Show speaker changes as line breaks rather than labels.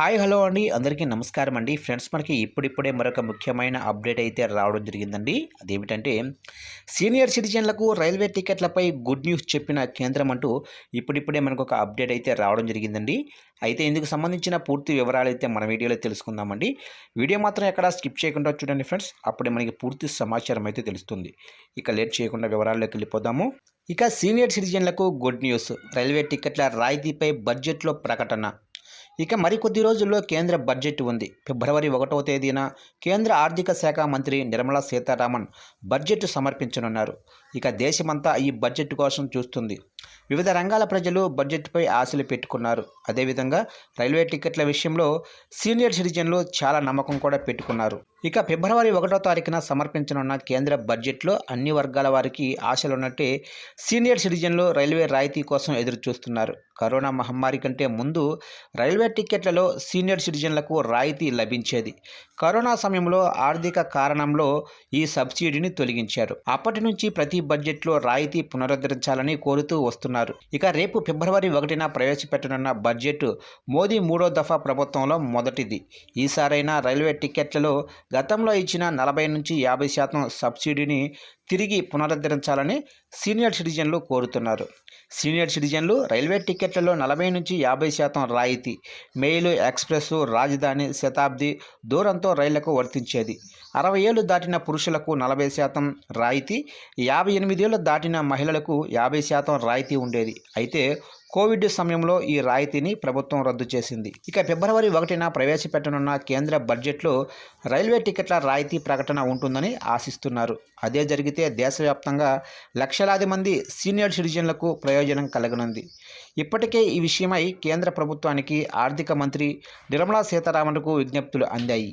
Hi hello అండి. అందరికీ నమస్కారం అండి. ఫ్రెండ్స్ మనకి ఇప్పుడిప్పుడే మరొక ముఖ్యమైన అప్డేట్ అయితే రావడం జరిగిందండి. అదేమిటంటే సీనియర్ సిటిజన్లకు రైల్వే టికెట్లపై గుడ్ న్యూస్ చెప్పిన కేంద్రం అంటూ ఇప్పుడిప్పుడే మనకు ఒక అప్డేట్ అయితే రావడం జరిగిందండి. అయితే ఇందుకు సంబంధించిన పూర్తి వివరాలు అయితే మన వీడియోలో తెలుసుకుందామండి. వీడియో మాత్రం ఎక్కడ స్కిప్ చేయకుండా చూడండి ఫ్రెండ్స్. అప్పుడే మనకి పూర్తి సమాచారం అయితే తెలుస్తుంది. ఇక లేట్ చేయకుండా వివరాల్లోకి వెళ్ళిపోదాము. ఇక సీనియర్ సిటిజన్లకు గుడ్ న్యూస్. రైల్వే టికెట్ల రాయితీపై బడ్జెట్లో ప్రకటన. ఇక మరికొద్ది రోజుల్లో కేంద్ర బడ్జెట్ ఉంది. ఫిబ్రవరి ఒకటవ తేదీన కేంద్ర ఆర్థిక శాఖ మంత్రి నిర్మలా సీతారామన్ బడ్జెట్ సమర్పించనున్నారు. ఇక దేశమంతా ఈ బడ్జెట్ కోసం చూస్తుంది. వివిధ రంగాల ప్రజలు బడ్జెట్పై ఆశలు పెట్టుకున్నారు. అదేవిధంగా రైల్వే టికెట్ల విషయంలో సీనియర్ సిటిజన్లు చాలా నమ్మకం కూడా పెట్టుకున్నారు. ఇక ఫిబ్రవరి ఒకటో తారీఖున సమర్పించనున్న కేంద్ర బడ్జెట్లో అన్ని వర్గాల వారికి ఆశలున్నట్టే సీనియర్ సిటిజన్లు రైల్వే రాయితీ కోసం ఎదురు చూస్తున్నారు కరోనా మహమ్మారి కంటే ముందు రైల్వే టికెట్లలో సీనియర్ సిటిజన్లకు రాయితీ లభించేది. కరోనా సమయంలో ఆర్థిక కారణంలో ఈ సబ్సిడీని తొలగించారు. అప్పటి నుంచి ప్రతి బడ్జెట్లో రాయితీ పునరుద్ధరించాలని కోరుతూ వస్తున్నారు. ఇక రేపు ఫిబ్రవరి ఒకటిన ప్రవేశపెట్టనున్న బడ్జెట్ మోదీ మూడో దఫా ప్రభుత్వంలో మొదటిది. ఈసారైనా రైల్వే టిక్కెట్లలో గతంలో ఇచ్చిన నలభై నుంచి యాభై శాతం సబ్సిడీని తిరిగి పునరుద్ధరించాలని సీనియర్ సిటిజన్లు కోరుతున్నారు. సీనియర్ సిటిజన్లు రైల్వే టిక్కెట్లలో నలభై నుంచి యాభై శాతం రాయితీ మెయిల్ ఎక్స్ప్రెస్ రాజధాని శతాబ్ది దూరంతో రైళ్ళకు వర్తించేది. అరవై ఏళ్ళు దాటిన పురుషులకు నలభై శాతం రాయితీ యాభై ఎనిమిదేళ్ళు దాటిన మహిళలకు యాభై శాతం రాయితీ ఉండేది. అయితే కోవిడ్ సమయంలో ఈ రాయితీని ప్రభుత్వం రద్దు చేసింది. ఇక ఫిబ్రవరి ఒకటిన ప్రవేశపెట్టనున్న కేంద్ర బడ్జెట్లో రైల్వే టికెట్ల రాయితీ ప్రకటన ఉంటుందని ఆశిస్తున్నారు. అదే జరిగితే దేశవ్యాప్తంగా లక్షలాది మంది సీనియర్ సిటిజన్లకు ప్రయోజనం కలగనుంది. ఇప్పటికే ఈ విషయమై కేంద్ర ప్రభుత్వానికి ఆర్థిక మంత్రి నిర్మలా సీతారామన్కు విజ్ఞప్తులు అందాయి.